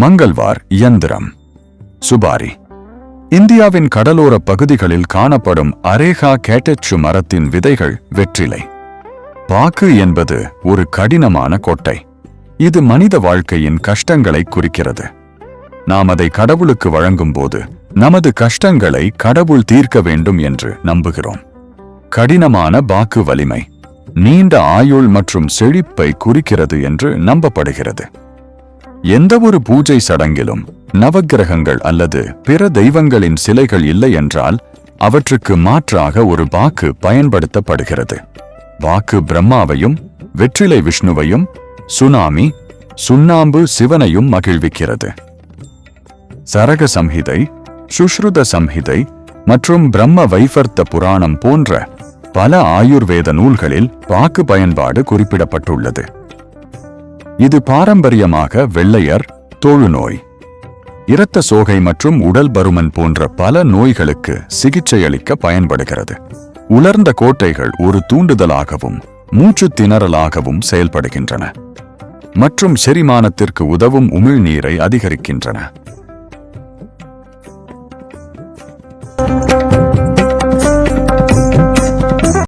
மங்கள்வார் இயந்திரம். சுபாரி. இந்தியாவின் கடலோர பகுதிகளில் காணப்படும் அரேகா கேட்டச்சு மரத்தின் விதைகள் வெற்றிலை. பாக்கு என்பது ஒரு கடினமான கொட்டை. இது மனித வாழ்க்கையின் கஷ்டங்களை குறிக்கிறது. நாம் அதை கடவுளுக்கு வழங்கும்போது நமது கஷ்டங்களை கடவுள் தீர்க்க வேண்டும் என்று நம்புகிறோம். கடினமான பாக்கு வலிமை நீண்ட ஆயுள் மற்றும் செழிப்பை குறிக்கிறது என்று நம்பப்படுகிறது. எந்தவொரு பூஜை சடங்கிலும் நவக்கிரகங்கள் அல்லது பிற தெய்வங்களின் சிலைகள் இல்லை என்றால் அவற்றுக்கு மாற்றாக ஒரு வாக்கு பயன்படுத்தப்படுகிறது. வாக்கு பிரம்மாவையும் வெற்றிலை விஷ்ணுவையும் சுனாமி சுண்ணாம்பு சிவனையும் மகிழ்விக்கிறது. சரக சம்ஹிதை சுஷ்ருத சம்ஹிதை மற்றும் பிரம்ம வைஃபர்த்த புராணம் போன்ற பல ஆயுர்வேத நூல்களில் வாக்கு பயன்பாடு குறிப்பிடப்பட்டுள்ளது. இது பாரம்பரியமாக வெள்ளையர் தொழுநோய் இரத்த சோகை மற்றும் உடல் பருமன் போன்ற பல நோய்களுக்கு சிகிச்சை அளிக்க பயன்படுகிறது. உலர்ந்த கோட்டைகள் ஒரு தூண்டுதலாகவும் மூச்சு திணறலாகவும் செயல்படுகின்றன மற்றும் செரிமானத்திற்கு உதவும் உமிழ்நீரை அதிகரிக்கின்றன.